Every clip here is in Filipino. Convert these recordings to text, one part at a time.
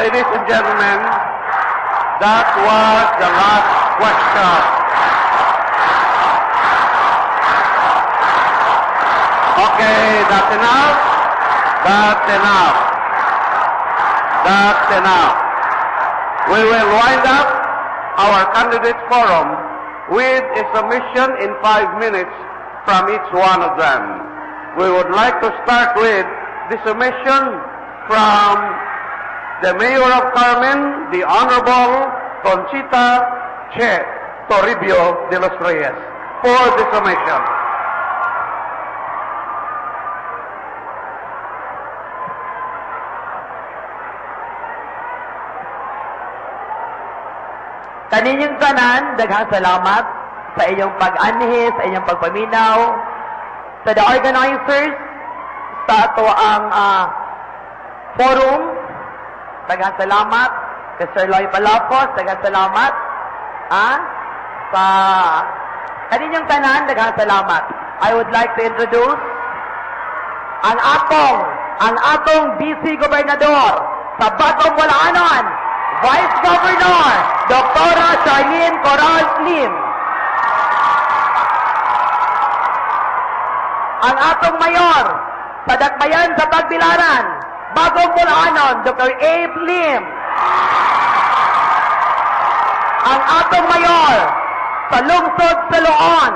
Ladies and gentlemen, that was the last question. Okay, that's enough. That's enough. That's enough. We will wind up our candidate forum with a submission in five minutes from each one of them. We would like to start with the submission from the Mayor of Carmen, the Honorable Conchita Che Toribio de los Reyes, for the submission. Kaninyong tanan, daghang salamat sa inyong pag-anhi, sa inyong pagpaminaw, sa the organizers, sa ato ang ah, forum, daghang salamat, kay Sir Loy Palapos, daghang salamat, ah, sa kaninyong tanan, daghang salamat. I would like to introduce ang atong, ang atong BC Gobernador sa Bagong Walaanon, Vice Governor, Dr. Charlene Coral Slim. Ang atong mayor sa Dakbayan sa Tagbilaran, Bagong Walaanon, Dr. Abe Lim. Ang atong mayor sa Lungsod sa Loon,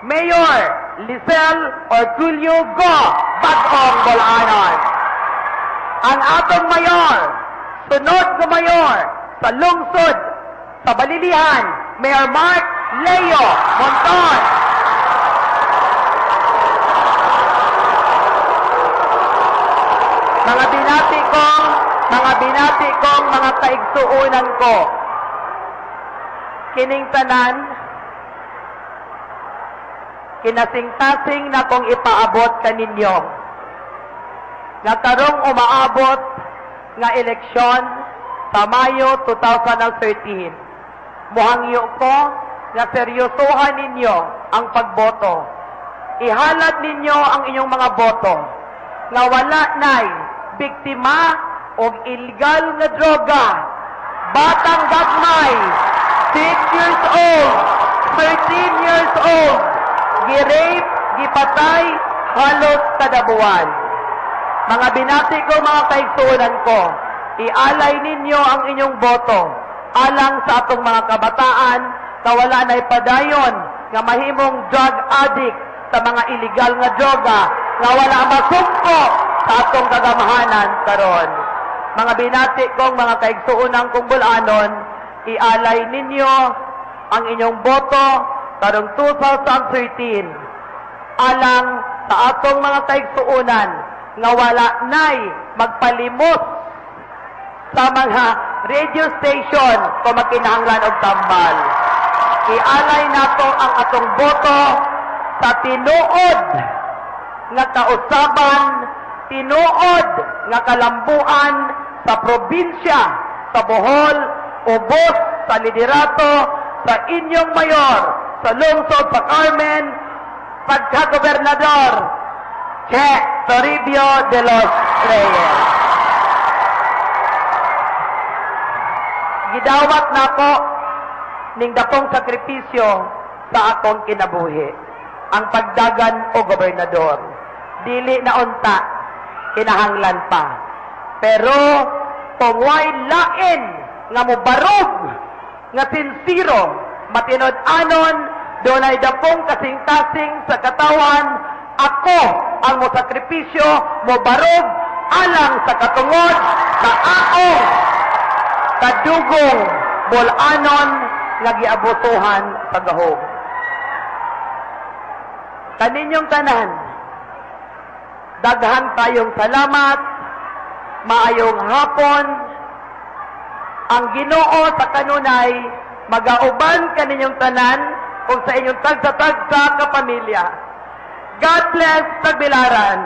Mayor Lisel Orgulio Go, Bagong Bulanon. Ang atong mayor, sunod na mayor sa lungsod sa Balilihan, Mayor Mark Leo Monton. Mga binati kong, mga binati kong mga kaigsuunan ko, kining tanan, kinasing-tasing na kong ipaabot kaninyo. Nga tarong umaabot nga eleksyon sa Mayo 2013. Muhangyo ko nga seryosohan ninyo ang pagboto. Ihalad ninyo ang inyong mga boto nga wala nay biktima og illegal nga droga. Batang gagmay, 6 years old, 13 years old, gi-rape, gipatay, halos kada buwan. Mga binati ko, mga kaigsuunan ko, ialay ninyo ang inyong boto alang sa atong mga kabataan na wala na ipadayon nga mahimong drug addict sa mga illegal nga droga nga wala masumpo atong kagamahanan karon. Mga binati kong mga kaigsuunan kong bulanon, ialay ninyo ang inyong boto karong 2013 alang sa atong mga kaigsuunan nga wala nay magpalimot sa mga radio station kung makinahanglan og tambal. Ialay nato ang atong boto sa tinuod nga kausaban, tinuod nga kalambuan sa probinsya sa Bohol, ubos sa liderato sa inyong mayor sa lungsod sa Carmen, pagka-gobernador, Che Toribio de los Reyes. Gidawat na ko ning dakong sakripisyo sa akong kinabuhi. Ang pagdagan o gobernador. Dili na unta, kinahanglan pa. Pero, tungway lain nga mubarog, nga sinsiro, matinod anon, doon ay dakong kasing-kasing sa katawan, ako ang mo sakripisyo, mo barog, alang sa katungod, sa akong kadugong bulanon nga giabutuhan sa gahog. Kaninyong tanan, daghan tayong salamat, maayong hapon, ang ginoo sa kanunay, magauban kaninyong tanan, kung sa inyong tagsa-tagsa kapamilya. God bless Tagbilaran.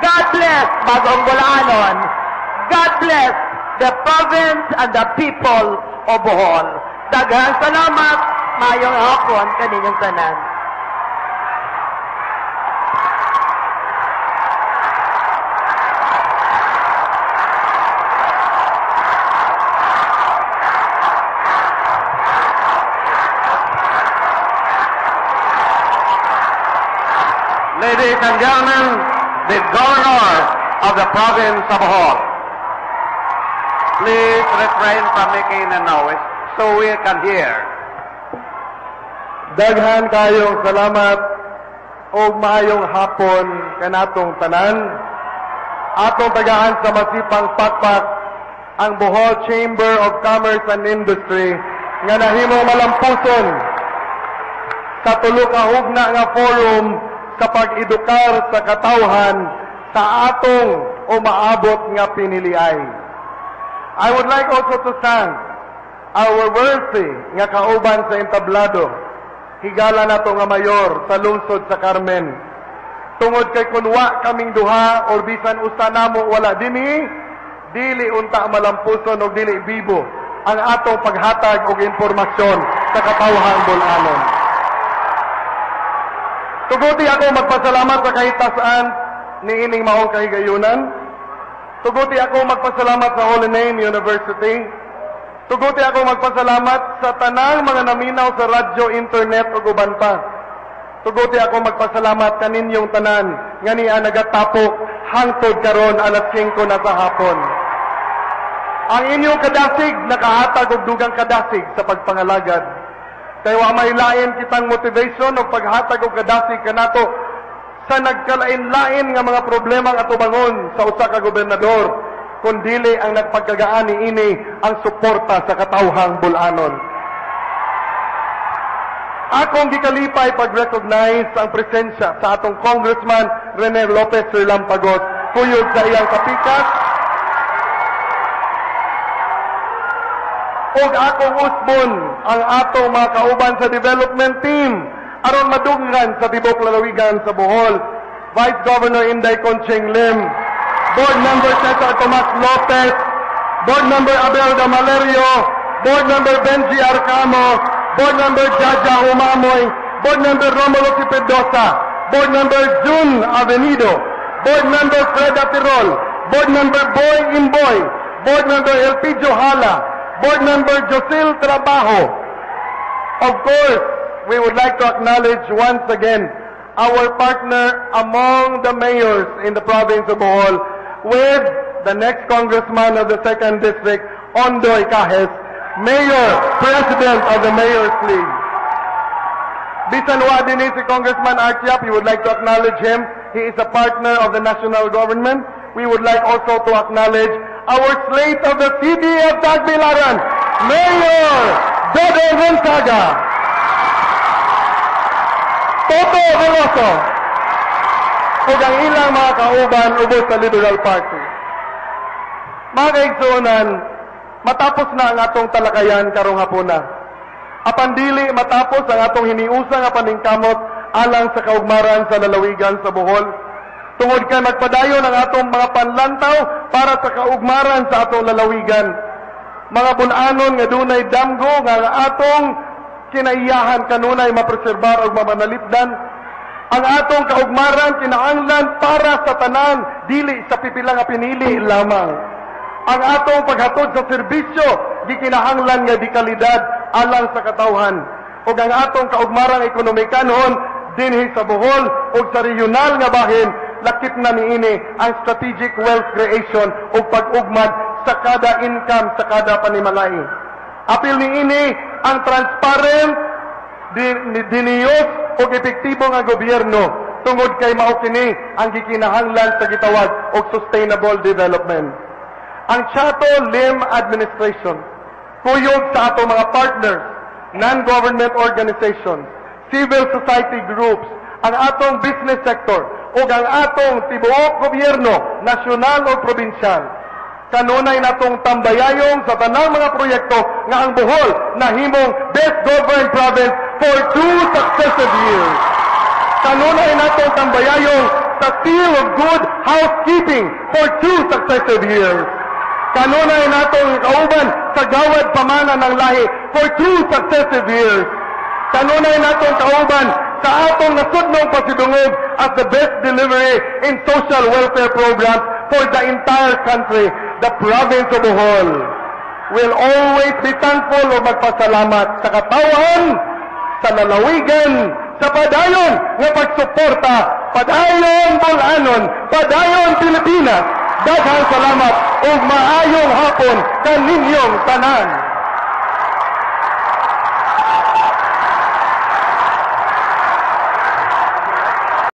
God bless Bagong Bulanon. God bless the province and the people of Bohol. Daghang salamat, mayong hapon kaninyong tanan. Ladies and gentlemen, the governor of the province of Bohol. Please refrain from making a noise so we can hear. Daghan kayong salamat o maayong hapon kanatong tanan. Atong tagahan sa masipang pakpak ang Bohol Chamber of Commerce and Industry nga nahimo malampuson sa tulo ka hugna nga forum sa pag-edukar sa katawhan sa atong umaabot nga piniliay. I would like also to thank our worthy nga kauban sa entablado higala nato nga mayor sa lungsod sa Carmen. Tungod kay kunwa kaming duha or bisan usa namo wala dinhi, dili unta malampuson og dili bibo ang atong paghatag og impormasyon sa katawhang bulanon. Tuguti ako magpasalamat sa kahitasan ni ining maong kahigayunan. Tuguti ako magpasalamat sa Holy Name University. Tuguti ako magpasalamat sa tanang mga naminaw sa radyo, internet ug uban pa. Tuguti ako magpasalamat kaninyong tanan nga niya nagatapok hangtod karon alas 5 na sa hapon. Ang inyong kadasig nakahatag og dugang kadasig sa pagpangalagad. Kay wa may lain kitang motivation o paghatag og kadasig kanato sa nagkalain-lain nga mga problema nga tubangon sa usa ka gobernador kundili ang nagpagkagaan ni ini ang suporta sa katawhang bulanon. Akong gikalipay pag-recognize ang presensya sa atong Congressman Rene Lopez Lampagos kuyog sa iyang kapikat ug akong usbon ang atong mga kauban sa development team aron madunggan sa tibok lalawigan sa Bohol. Vice Governor Inday Concheng Lim, Board Member Cesar Tomas Lopez, Board Member Abelda Malerio, Board Member Benji Arcamo, Board Member Jaja Umamoy, Board Member Romulo Cipedosa, Board Member June Avenido, Board Member Fred Atirol, Board Member Boy Imboy, Board Member Elpidio Hala, Board Member Josil Trabajo. Of course, we would like to acknowledge once again our partner among the mayors in the province of Bohol with the next congressman of the 2nd District, Ondoy Cajes, Mayor, President of the Mayor's League. Bisan wa din Congressman Archiap, we would like to acknowledge him. He is a partner of the national government. We would like also to acknowledge our slate of the city of Tagbilaran, Mayor Dodo Gonzaga, Toto Veloso, ug ang ilang mga kauban ubos sa Liberal Party. Mga kaigsuonan, matapos na ang atong talakayan karong hapuna. Apan dili matapos ang atong hiniusa nga paningkamot alang sa kaugmaran sa lalawigan sa Bohol. Tungod kay nagpadayon ang atong mga panlantaw para sa kaugmaran sa atong lalawigan. Mga bunanon nga dunay damgo nga atong kinaiyahan kanunay mapreserbar ug mamanalipdan. Ang atong kaugmaran kinahanglan para sa tanan, dili sa pipila nga pinili lamang. Ang atong paghatod sa serbisyo gikinahanglan nga di kalidad alang sa katawhan. Ug ang atong kaugmarang ekonomikanon dinhi sa Bohol ug sa regional nga bahin lakip na niini ang strategic wealth creation ug pag-ugmad sa kada income sa kada panimalay. Apil niini ang transparent din- diniyos ug epektibo nga gobyerno tungod kay mao kini ang gikinahanglan sa gitawag og sustainable development. Ang Chato Lim Administration, kuyog sa ato mga partners, non-government organizations, civil society groups, ang atong business sector, ug ang atong tibuok gobyerno, nasyonal o probinsyal. Kanunay natong tambayayong sa tanang mga proyekto nga ang Bohol nahimong best governed province for two successive years. Kanunay natong tambayayong sa seal of good housekeeping for two successive years. Kanunay natong kauban sa gawad pamana ng lahi for two successive years. Kanunay natong kauban sa atong nasudnong pasidungog as the best delivery in social welfare programs for the entire country, the province of Bohol. Will always be thankful o magpasalamat sa katawan, sa lalawigan, sa padayon nga pagsuporta, padayon Bulanon, padayon Pilipinas. Daghang salamat ug maayong hapon kaninyong tanan.